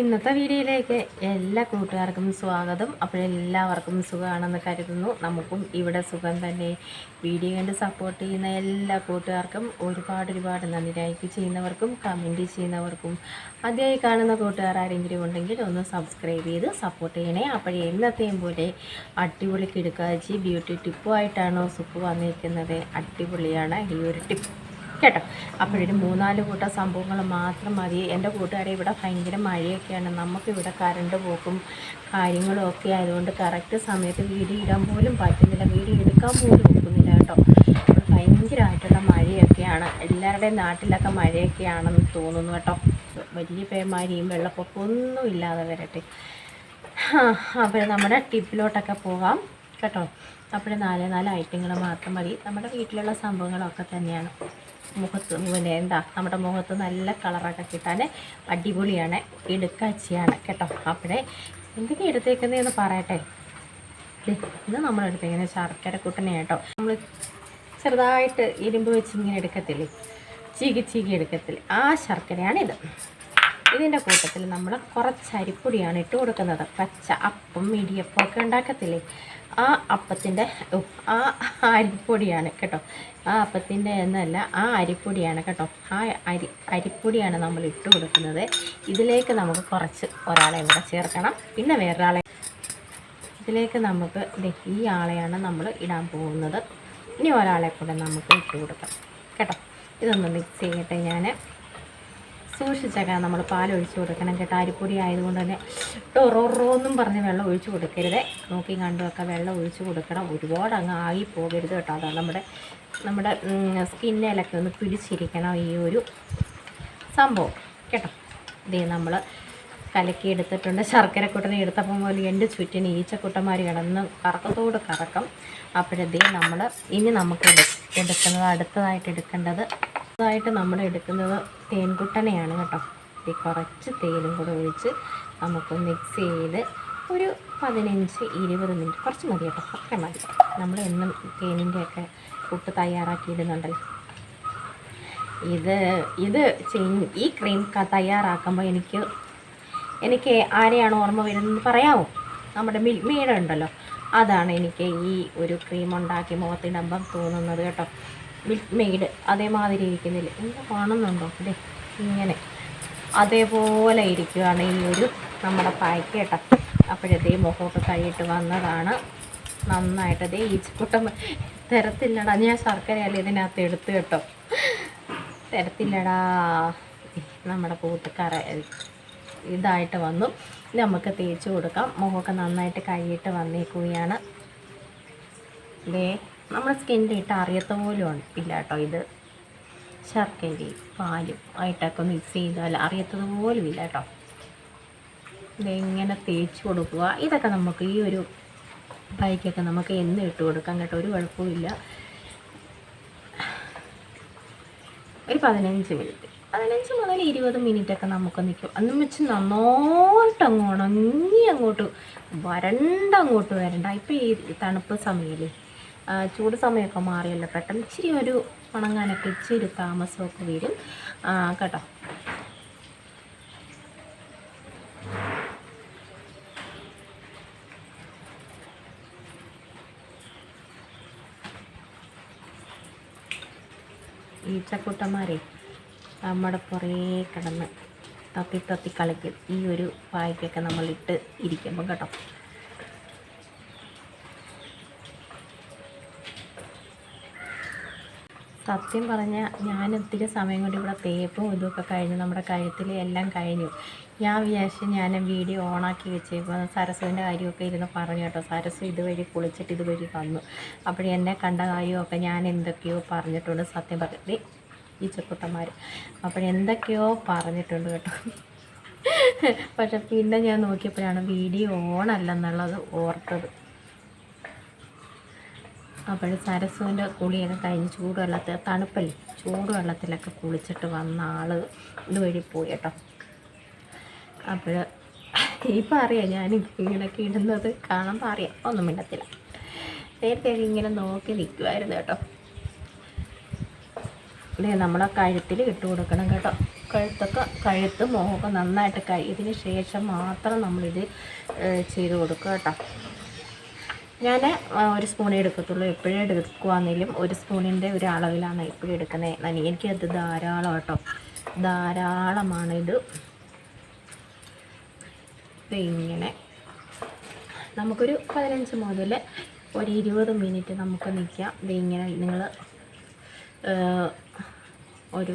ഇന്നത്തെ വീഡിയോയിലേക്ക് എല്ലാ കൂട്ടുകാർക്കും സ്വാഗതം. അപ്പോഴെല്ലാവർക്കും സുഖമാണെന്ന് കരുതുന്നു. നമുക്കും ഇവിടെ സുഖം തന്നെ. വീഡിയോ കണ്ട് സപ്പോർട്ട് ചെയ്യുന്ന എല്ലാ കൂട്ടുകാർക്കും ഒരുപാട് ഒരുപാട് നന്ദി. ലൈക്ക് ചെയ്യുന്നവർക്കും കമന്റ് ചെയ്യുന്നവർക്കും. ആദ്യമായി കാണുന്ന കൂട്ടുകാർ ആരെങ്കിലും ഉണ്ടെങ്കിൽ ഒന്ന് സബ്സ്ക്രൈബ് ചെയ്ത് സപ്പോർട്ട് ചെയ്യണേ. അപ്പോഴേ എന്നത്തെയും പോലെ അടിപൊളി കിടുക്കാച്ചി ബ്യൂട്ടി ടിപ്പുമായിട്ടാണോ സുപ്പ് വന്നിരിക്കുന്നത്? അടിപൊളിയാണ്. ഈ ഒരു ടിപ്പ് കേട്ടോ. അപ്പോഴൊരു മൂന്നാൽ കൂട്ടം സംഭവങ്ങൾ മാത്രം മതി. എന്റെ കൂട്ടുകാരെ ഇവിടെ ഭയങ്കര മഴയൊക്കെയാണ്. നമുക്കിവിടെ കറണ്ട് പോക്കും കാര്യങ്ങളും ഒക്കെ ആയതുകൊണ്ട് കറക്റ്റ് സമയത്ത് വീഡിയോ ഇടാൻ പോലും പറ്റുന്നില്ല. വീട് എടുക്കാൻ പോലും ഒക്കുന്നില്ല കേട്ടോ. ഭയങ്കരമായിട്ടുള്ള മഴയൊക്കെയാണ്. എല്ലാവരുടെയും നാട്ടിലൊക്കെ മഴയൊക്കെയാണെന്ന് തോന്നുന്നു കേട്ടോ. വലിയ പേമാരിയും വെള്ളപ്പൊക്കമൊന്നും ഇല്ലാതെ വരട്ടെ. അപ്പോൾ നമ്മുടെ ടിപ്പിലോട്ടൊക്കെ പോകാം കേട്ടോ. അപ്പോൾ നാല് നാല് ഐറ്റങ്ങൾ മാത്രം മതി. നമ്മുടെ വീട്ടിലുള്ള സംഭവങ്ങളൊക്കെ തന്നെയാണ്. മുഖത്ത് പിന്നെ എന്താ നമ്മുടെ മുഖത്ത് നല്ല കളറൊക്കെ കിട്ടാൻ അടിപൊളിയാണ്. ഇടുക്കാച്ചിയാണ് കേട്ടോ. അപ്പോഴേ എന്തൊക്കെ എടുത്തേക്കുന്നതെന്ന് പറയട്ടെ. ഇത് നമ്മൾ എടുത്തേക്കുന്നത് ശർക്കര കുട്ടനെ കേട്ടോ. നമ്മൾ ചെറുതായിട്ട് ഇരുമ്പ് വെച്ച് ഇങ്ങനെ എടുക്കത്തില്ലേ? ചീകി ചീകി എടുക്കത്തില്ലേ? ആ ശർക്കരയാണിത്. ഇതിന്റെ കൂട്ടത്തിൽ നമ്മൾ കുറച്ച് അരിപ്പൊടിയാണ് ഇട്ട് കൊടുക്കുന്നത്. പച്ച അപ്പം ഇടിയപ്പം ഒക്കെ ഉണ്ടാക്കത്തില്ലേ? ആ അപ്പത്തിന്റെ ആ അരിപ്പൊടിയാണ് കേട്ടോ. ആ അപ്പത്തിന്റെ എന്നല്ല ആ അരിപ്പൊടിയാണ് കേട്ടോ. ആ അരി അരിപ്പൊടിയാണ് നമ്മൾ ഇട്ട് കൊടുക്കുന്നത്. ഇതിലേക്ക് നമുക്ക് കുറച്ച് ഒരാളെ കൂടെ ചേർക്കണം. പിന്നെ വേറൊരാളെ. ഇതിലേക്ക് നമുക്ക് ഈ ആളെയാണ് നമ്മൾ ഇടാൻ പോകുന്നത്. ഇനി ഒരാളെ കൂടെ നമുക്ക് ഇട്ട് കൊടുക്കാം. കേട്ടോ. ഇതൊന്ന് മിക്സ് ചെയ്യട്ടെ ഞാൻ സൂക്ഷിച്ചൊക്കെ നമ്മൾ പാൽ ഒഴിച്ചു കൊടുക്കണം. കേട്ടോ അരിപ്പൊടി ആയതുകൊണ്ട് തന്നെ. ടൊറോറോന്നും പറഞ്ഞ് വെള്ളം ഒഴിച്ച് കൊടുക്കരുത്. നോക്കി കണ്ടുമൊക്കെ വെള്ളം ഒഴിച്ച് കൊടുക്കണം. ഒരുപാട് അങ്ങ് ആയി പോകരുത് കേട്ടോ. അതാണ് നമ്മുടെ നമ്മുടെ സ്കിന്നിലൊക്കെ ഒന്ന് പിടിച്ചിരിക്കണം ഈ ഒരു സംഭവം. കേട്ടോ. ഇതേ നമ്മൾ കലക്കി എടുത്തിട്ടുണ്ട്. ശർക്കര കുട്ടനെ എടുത്തപ്പം പോലെ എന്റെ ചുറ്റിന് ഈച്ചക്കുട്ടന്മാർ കിടന്ന് കറക്കത്തോട് കറക്കം. അപ്പോഴതേ നമ്മൾ ഇനി നമുക്ക് എടു എടുക്കുന്നത് അടുത്തതായിട്ട് എടുക്കേണ്ടത് അടുത്തതായിട്ട് നമ്മൾ എടുക്കുന്നത് തേൻകുട്ടനെയാണ് കേട്ടോ. കുറച്ച് തേനും കൂടെ ഒഴിച്ച് നമുക്ക് മിക്സ് ചെയ്ത് ഒരു പതിനഞ്ച് ഇരുപത് മിനിറ്റ് കുറച്ച് മതി കേട്ടോ. ഒക്കെ മതി. നമ്മൾ എന്നും തേനിന്റെയൊക്കെ പുട്ട് തയ്യാറാക്കിയിടുന്നുണ്ടല്ലോ. ഇത് ഇത് ഈ ക്രീം തയ്യാറാക്കുമ്പോൾ എനിക്ക് എനിക്ക് ആരെയാണ് ഓർമ്മ വരുന്നത് പറയാമോ? നമ്മുടെ മിൽ മെയ്ഡ് ഉണ്ടല്ലോ. അതാണ് എനിക്ക് ഈ ഒരു ക്രീം ഉണ്ടാക്കി മുഖത്തിടുമ്പം തോന്നുന്നത് കേട്ടോ. മെയ്ഡ് അതേമാതിരി ഇരിക്കുന്നില്ല? എന്താ കാണുന്നുണ്ടോ? അല്ലേ ഇങ്ങനെ. അതേപോലെ ഇരിക്കുകയാണ് ഈ ഒരു നമ്മുടെ പായ്ക്ക് കേട്ടോ അപ്പോഴത്തേ മുഖമൊക്കെ കഴിയിട്ട് വന്നതാണ്. നന്നായിട്ട് അതേ ഈച്ചക്കൂട്ടം തരത്തില്ലടാ. ഞാൻ ശർക്കരയല്ല ഇതിനകത്ത് എടുത്ത് കേട്ടോ. തരത്തില്ലടാ. നമ്മുടെ കൂട്ടുകാരെ ഇതായിട്ട് വന്നു. നമുക്ക് തേച്ച് കൊടുക്കാം. മുഖമൊക്കെ നന്നായിട്ട് കഴിയിട്ട് വന്നേക്കുകയാണ്. ദേ നമ്മുടെ സ്കിന്നിൽ ഇട്ട് അറിയത്ത പോലും ഇല്ല കേട്ടോ ഇത് ശർക്കരയും പാലും ആയിട്ടൊക്കെ മിക്സ് ചെയ്താൽ അറിയത്തത് പോലും ഇല്ല കേട്ടോ. ഇതെങ്ങനെ തേച്ച് കൊടുക്കുക. ഇതൊക്കെ നമുക്ക് ഈ ഒരു ബൈക്കൊക്കെ നമുക്ക് എന്നും ഇട്ട് കൊടുക്കാം കേട്ടോ ഒരു കുഴപ്പമില്ല ഒരു പതിനഞ്ച് മിനിറ്റ് പതിനഞ്ച് മുതൽ ഇരുപത് മിനിറ്റ് ഒക്കെ നമുക്ക് നിൽക്കും അന്ന് വെച്ച് നന്നോട്ട് അങ്ങോട്ട് ഉണങ്ങി അങ്ങോട്ട് വരണ്ട അങ്ങോട്ട് വരണ്ട. ഇപ്പം ഈ തണുപ്പ് സമയമല്ലേ ചൂട് സമയമൊക്കെ മാറിയല്ലോ. പെട്ടെന്ന് ഇച്ചിരി ഒരു ഉണങ്ങാനൊക്കെ ഇച്ചിരി താമസമൊക്കെ വരും. കേട്ടോ. ഈച്ചക്കൂട്ടന്മാരെ നമ്മുടെ പുറേ കിടന്ന് തത്തി തത്തി കളിക്കും. ഈ ഒരു പായ്ക്കൊക്കെ നമ്മളിട്ട് ഇരിക്കുമ്പോൾ കേട്ടോ. സത്യം പറഞ്ഞാൽ ഞാൻ ഒത്തിരി സമയം കൊണ്ട് ഇവിടെ തേപ്പും ഇതുമൊക്കെ കഴിഞ്ഞു. നമ്മുടെ കഴുത്തിൽ എല്ലാം കഴിഞ്ഞു. ഞാൻ വിചാരിച്ചു ഞാൻ വീഡിയോ ഓണാക്കി വെച്ചേപ്പോൾ സരസുവിന്റെ കാര്യമൊക്കെ ഇരുന്ന് പറഞ്ഞു കേട്ടോ. സരസു ഇതുവഴി കുളിച്ചിട്ട് ഇതുവഴി വന്നു. അപ്പോൾ എന്നെ കണ്ട കാര്യമൊക്കെ ഞാൻ എന്തൊക്കെയോ പറഞ്ഞിട്ടുണ്ട്. സത്യം പറഞ്ഞു ഈ ചെക്കുട്ടന്മാർ അപ്പോൾ എന്തൊക്കെയോ പറഞ്ഞിട്ടുണ്ട് കേട്ടോ. പക്ഷെ പിന്നെ ഞാൻ നോക്കിയപ്പോഴാണ് വീഡിയോ ഓണല്ലെന്നുള്ളത് ഓർത്തത്. അപ്പോൾ സരസുവിന്റെ കുളിയൊക്കെ കഴിഞ്ഞ് ചൂടുവെള്ളത്തിൽ തണുപ്പല്ലേ? ചൂടുവെള്ളത്തിലൊക്കെ കുളിച്ചിട്ട് വന്ന ആൾ ഇതുവഴി പോയി കേട്ടോ. അപ്പോൾ ഇപ്പം അറിയാം ഞാൻ ഇങ്ങനെയൊക്കെ ഇടുന്നത് കാണുമ്പോൾ അറിയാം. ഒന്നും മിണ്ടത്തില്ല. നേരത്തെ ഇങ്ങനെ നോക്കി നിൽക്കുമായിരുന്നു കേട്ടോ. ഇതേ നമ്മളെ കഴുത്തിൽ ഇട്ട് കൊടുക്കണം കേട്ടോ. കഴുത്തൊക്കെ കഴുത്ത് മുഖമൊക്കെ നന്നായിട്ട് കഴി ഇതിന് ശേഷം മാത്രം നമ്മളിത് ചെയ്ത് കൊടുക്കുക കേട്ടോ. ഞാൻ ഒരു സ്പൂണേ എടുക്കത്തുള്ളൂ. എപ്പോഴും എടുക്കുവാണെങ്കിലും ഒരു സ്പൂണിന്റെ ഒരു അളവിലാണ് എപ്പോഴും എടുക്കുന്നത് എനിക്കത് ധാരാളം കേട്ടോ ധാരാളമാണ് ഇത്. ഇങ്ങനെ. നമുക്കൊരു പതിനഞ്ച് മുതൽ ഒരു ഇരുപത് മിനിറ്റ് നമുക്ക് നിൽക്കാം ഇതിങ്ങനെ നിങ്ങൾ ഒരു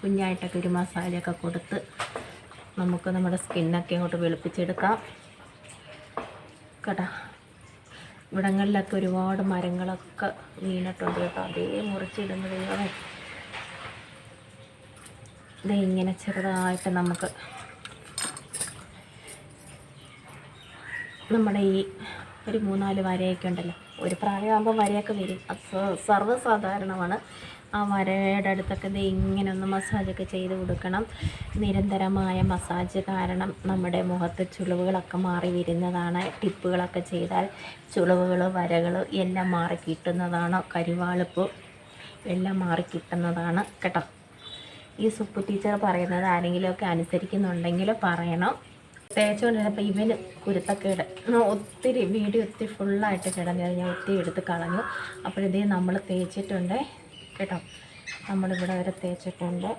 കുഞ്ഞായിട്ടൊക്കെ ഒരു മസാലയൊക്കെ കൊടുത്ത് നമുക്ക് നമ്മുടെ സ്കിന്നൊക്കെ അങ്ങോട്ട് വെളുപ്പിച്ചെടുക്കാം. കേട്ടോ. ഇവിടങ്ങളിലൊക്കെ ഒരുപാട് മരങ്ങളൊക്കെ വീണിട്ടുണ്ട് കേട്ടോ. അതേ മുറിച്ചിടുമ്പോഴേ ഇത് ഇങ്ങനെ ചെറുതായിട്ട് നമുക്ക് നമ്മുടെ ഈ ഒരു മൂന്നാൽ വരയൊക്കെ ഉണ്ടല്ലോ. ഒരു പ്രായമാകുമ്പോൾ വരയൊക്കെ വരും. സർവസാധാരണമാണ്. ആ വരയുടെ അടുത്തൊക്കെ ഇത് ഇങ്ങനെ ഒന്ന് മസാജൊക്കെ ചെയ്ത് കൊടുക്കണം. നിരന്തരമായ മസാജ് കാരണം നമ്മുടെ മുഖത്ത് ചുളിവുകളൊക്കെ മാറി വരുന്നതാണ്. ടിപ്പുകളൊക്കെ ചെയ്താൽ ചുളിവുകൾ വരകൾ എല്ലാം മാറി കിട്ടുന്നതാണ്. കരിവാളിപ്പ് എല്ലാം മാറി കിട്ടുന്നതാണ് കേട്ടോ. ഈ സുപ്പു ടീച്ചർ പറയുന്നത് ആരെങ്കിലുമൊക്കെ അനുസരിക്കുന്നുണ്ടെങ്കിൽ പറയണം. തേച്ചുകൊണ്ടിരുന്നപ്പോൾ ഇവന് കുരുത്തക്കേട് ഒത്തിരി വീഡിയോ ഒത്തിരി ഫുള്ളായിട്ട് കിടന്നു ഞാൻ ഒത്തിരി എടുത്ത് കളഞ്ഞു. അപ്പോഴിതേ നമ്മൾ തേച്ചിട്ടുണ്ട്. കേട്ടോ. നമ്മളിവിടെ വരെ തേച്ചിട്ടുണ്ട്.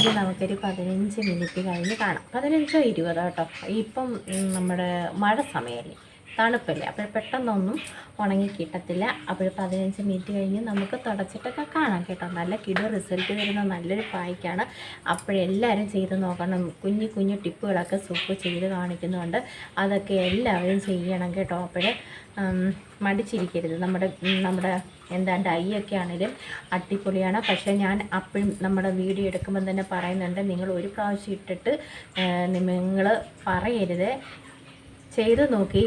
ഇത് നമുക്കൊരു പതിനഞ്ച് മിനിറ്റ് കഴിഞ്ഞ് കാണാം. പതിനഞ്ചോ ഇരുപതോ കേട്ടോ. ഇപ്പം നമ്മുടെ മഴ സമയമല്ലേ. തണുപ്പല്ലേ? അപ്പോൾ പെട്ടെന്നൊന്നും ഉണങ്ങി കിട്ടത്തില്ല. അപ്പോൾ പതിനഞ്ച് മിനിറ്റ് കഴിഞ്ഞ് നമുക്ക് തുടച്ചിട്ടൊക്കെ കാണാം കേട്ടോ. നല്ല കിട റിസൾട്ട് തരുന്ന നല്ലൊരു പായ്ക്കാണ്. അപ്പോഴെല്ലാവരും ചെയ്ത് നോക്കണം. കുഞ്ഞു കുഞ്ഞു ടിപ്പുകളൊക്കെ സൂപ്പ് ചെയ്ത് കാണിക്കുന്നുണ്ട്. അതൊക്കെ എല്ലാവരും ചെയ്യണം കേട്ടോ. അപ്പോൾ മടിച്ചിരിക്കരുത്. നമ്മുടെ നമ്മുടെ എന്താ ഡൈ ഒക്കെ ആണെങ്കിലും അടിപൊളിയാണ്. പക്ഷേ ഞാൻ അപ്പോഴും നമ്മുടെ വീഡിയോ എടുക്കുമ്പോൾ തന്നെ പറയുന്നുണ്ട്. നിങ്ങൾ ഒരു പ്രാവശ്യം ഇട്ടിട്ട് നിങ്ങൾ പറയരുത്. ചെയ്ത് നോക്കി.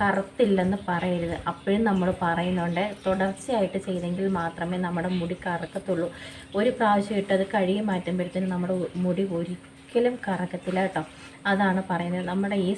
കറുത്തില്ലെന്ന് പറയരുത്. അപ്പോഴും നമ്മൾ പറയുന്നുണ്ട് തുടർച്ചയായിട്ട് ചെയ്തെങ്കിൽ മാത്രമേ നമ്മുടെ മുടി കറക്കത്തുള്ളൂ. ഒരു പ്രാവശ്യം ഇട്ടത് കഴുകി മാറ്റുമ്പോഴത്തേനും നമ്മുടെ മുടി ഒരിക്കലും കറക്കത്തില്ല കേട്ടോ. അതാണ് പറയുന്നത്. നമ്മുടെ ഈ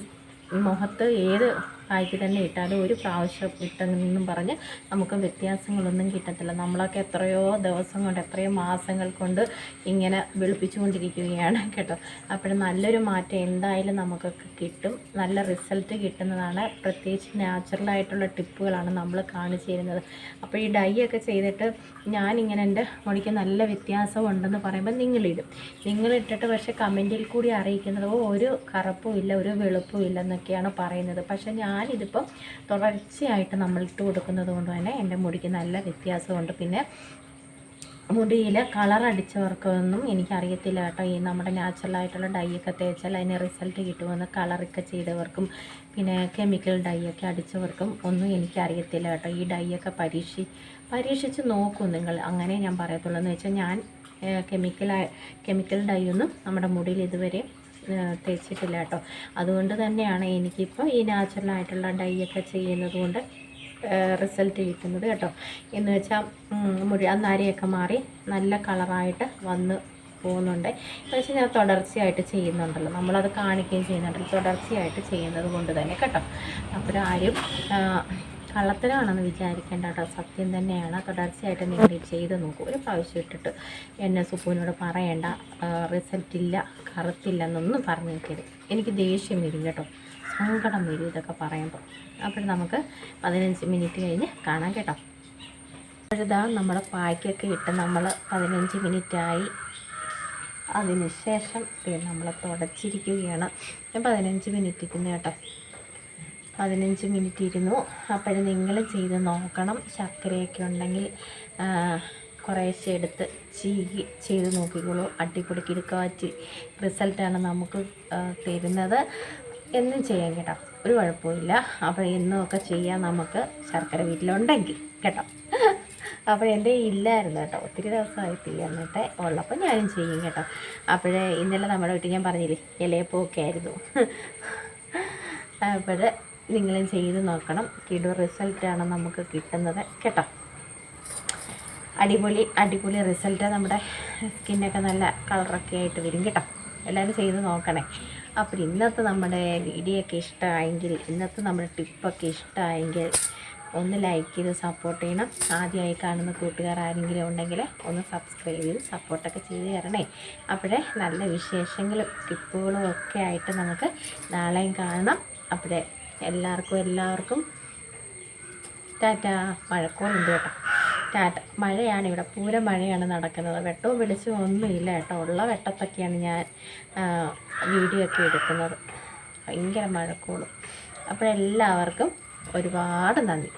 മുഖത്ത് ഏത് കായ്ക്ക് തന്നെ ഇട്ടാലും ഒരു പ്രാവശ്യം ഇട്ടെന്നും പറഞ്ഞ് നമുക്ക് വ്യത്യാസങ്ങളൊന്നും കിട്ടത്തില്ല. നമ്മളൊക്കെ എത്രയോ ദിവസം കൊണ്ട് എത്രയോ മാസങ്ങൾ കൊണ്ട് ഇങ്ങനെ വെളുപ്പിച്ചുകൊണ്ടിരിക്കുകയാണ് കേട്ടോ. അപ്പോൾ നല്ലൊരു മാറ്റം എന്തായാലും നമുക്കൊക്കെ കിട്ടും. നല്ല റിസൾട്ട് കിട്ടുന്നതാണ്. പ്രത്യേകിച്ച് നാച്ചുറലായിട്ടുള്ള ടിപ്പുകളാണ് നമ്മൾ കാണിച്ചു തരുന്നത്. അപ്പോൾ ഈ ഡൈ ഒക്കെ ചെയ്തിട്ട് ഞാനിങ്ങനെ എന്റെ മുടിക്ക് നല്ല വ്യത്യാസം ഉണ്ടെന്ന് പറയുമ്പോൾ നിങ്ങളിടും. നിങ്ങളിട്ടിട്ട് പക്ഷേ കമന്റിൽ കൂടി അറിയിക്കുന്നത് "ഓ, ഒരു കറുപ്പും ഇല്ല ഒരു വെളുപ്പും ഇല്ലെന്നൊക്കെയാണ് പറയുന്നത്. പക്ഷേ ഞാനിതിപ്പം തുടർച്ചയായിട്ട് നമ്മൾ ഇട്ട് കൊടുക്കുന്നത് കൊണ്ട് തന്നെ എന്റെ മുടിക്ക് നല്ല വ്യത്യാസമുണ്ട്. പിന്നെ മുടിയിൽ കളർ അടിച്ചവർക്കൊന്നും എനിക്കറിയത്തില്ല കേട്ടോ. ഈ നമ്മുടെ നാച്ചുറലായിട്ടുള്ള ഡൈ ഒക്കെ തേച്ചാൽ അതിന് റിസൾട്ട് കിട്ടുമെന്ന് കളറൊക്കെ ചെയ്തവർക്കും പിന്നെ കെമിക്കൽ ഡൈ ഒക്കെ അടിച്ചവർക്കും ഒന്നും എനിക്കറിയത്തില്ല കേട്ടോ. ഈ ഡൈ ഒക്കെ പരീക്ഷി പരീക്ഷിച്ച് നോക്കൂ നിങ്ങൾ. അങ്ങനെ ഞാൻ പറയത്തുള്ളൂ. എന്ന് വെച്ചാൽ ഞാൻ കെമിക്കൽ കെമിക്കൽ ഡൈ ഒന്നും നമ്മുടെ മുടിയിൽ ഇതുവരെ തേച്ചിട്ടില്ല കേട്ടോ അതുകൊണ്ട് തന്നെയാണ് എനിക്കിപ്പോൾ ഈ നാച്ചുറലായിട്ടുള്ള ഡൈ ഒക്കെ ചെയ്യുന്നത് കൊണ്ട് റിസൾട്ട് കിട്ടുന്നത് കേട്ടോ. എന്ന് വെച്ചാൽ മുഴുവൻ നരയൊക്കെ മാറി നല്ല കളറായിട്ട് വന്ന് പോകുന്നുണ്ട്. എന്ന് വെച്ചാൽ ഞാൻ തുടർച്ചയായിട്ട് ചെയ്യുന്നുണ്ടല്ലോ. നമ്മളത് കാണിക്കുകയും ചെയ്യുന്നുണ്ടല്ലോ. തുടർച്ചയായിട്ട് ചെയ്യുന്നത് കൊണ്ട് തന്നെ കേട്ടോ. അപ്പോൾ ആരും കള്ളത്തരമാണെന്ന് വിചാരിക്കേണ്ട കേട്ടോ. സത്യം തന്നെയാണ്. തുടർച്ചയായിട്ട് നിങ്ങൾ ചെയ്ത് നോക്കൂ. ഒരു പ്രാവശ്യം ഇട്ടിട്ട് എന്നെ സുപ്പുവിനോട് പറയേണ്ട. റിസൾട്ട് ഇല്ല കറുത്തില്ല എന്നൊന്നും പറഞ്ഞു നിൽക്കരുത്. എനിക്ക് ദേഷ്യം വരും കേട്ടോ. സങ്കടം വരും ഇതൊക്കെ പറയുമ്പോൾ അപ്പോൾ നമുക്ക് പതിനഞ്ച് മിനിറ്റ് കഴിഞ്ഞ് കാണാം കേട്ടോ. അപ്പോഴിതാ നമ്മുടെ പായ്ക്കൊക്കെ ഇട്ട് നമ്മൾ പതിനഞ്ച് മിനിറ്റായി അതിനുശേഷം നമ്മൾ തുടച്ചിരിക്കുകയാണ്. പതിനഞ്ച് മിനിറ്റ് ഇരുന്നു കേട്ടോ പതിനഞ്ച് മിനിറ്റ് ഇരുന്നു. അപ്പോൾ നിങ്ങൾ ചെയ്ത് നോക്കണം. ശർക്കരയൊക്കെ ഉണ്ടെങ്കിൽ കുറേശ്ശെ എടുത്ത് ചീകി ചെയ്ത് നോക്കിക്കോളൂ. അടിപൊളി കിടുക്കാച്ചി റിസൾട്ടാണ് നമുക്ക് തരുന്നത്. എന്നും ചെയ്യാം കേട്ടോ. ഒരു കുഴപ്പമില്ല അപ്പോൾ എന്നും ഒക്കെ ചെയ്യാൻ നമുക്ക് ശർക്കര വീട്ടിലുണ്ടെങ്കിൽ കേട്ടോ. അപ്പോൾ എന്റെ ഇല്ലായിരുന്നു കേട്ടോ. ഒത്തിരി ദിവസമായി തീർന്നിട്ട് ഉള്ളപ്പോൾ ഞാനും ചെയ്യും കേട്ടോ. അപ്പോഴേ ഇന്നലെ നമ്മുടെ വീട്ടിൽ ഞാൻ പറഞ്ഞില്ലേ ഇലയപ്പമൊക്കെ ആയിരുന്നു. അപ്പോൾ നിങ്ങളും ചെയ്ത് നോക്കണം. കിടു റിസൾട്ടാണ് നമുക്ക് കിട്ടുന്നത്. കേട്ടോ? അടിപൊളി അടിപൊളി റിസൾട്ട് നമ്മുടെ സ്കിന്നൊക്കെ നല്ല കളറൊക്കെ ആയിട്ട് വരും. കേട്ടോ? എല്ലാവരും ചെയ്ത് നോക്കണേ. അപ്പോൾ ഇന്നത്തെ നമ്മുടെ വീഡിയോ ഒക്കെ ഇഷ്ടമായെങ്കിൽ ഇന്നത്തെ നമ്മുടെ ടിപ്പൊക്കെ ഇഷ്ടമായെങ്കിൽ ഒന്ന് ലൈക്ക് ചെയ്ത് സപ്പോർട്ട് ചെയ്യണം. ആദ്യമായി കാണുന്ന കൂട്ടുകാർ ആരെങ്കിലും ഉണ്ടെങ്കിൽ ഒന്ന് സബ്സ്ക്രൈബ് ചെയ്ത് സപ്പോർട്ടൊക്കെ ചെയ്ത് തരണേ. അപ്പോഴേ നല്ല വിശേഷങ്ങളും ടിപ്പുകളും ഒക്കെ ആയിട്ട് നമുക്ക് നാളെയും കാണണം അപ്പോഴേ എല്ലാവർക്കും എല്ലാവർക്കും ടാറ്റ. മഴക്കോളുണ്ട് കേട്ടോ. ടാറ്റ. മഴയാണ് ഇവിടെ. പൂര മഴയാണ് നടക്കുന്നത്. വെട്ടവും വെളിച്ചവും ഒന്നുമില്ല കേട്ടോ. ഉള്ള വെട്ടത്തൊക്കെയാണ് ഞാൻ വീഡിയോ ഒക്കെ എടുക്കുന്നത്. ഭയങ്കര മഴക്കോളും. അപ്പോഴെല്ലാവർക്കും ഒരുപാട് നന്ദി.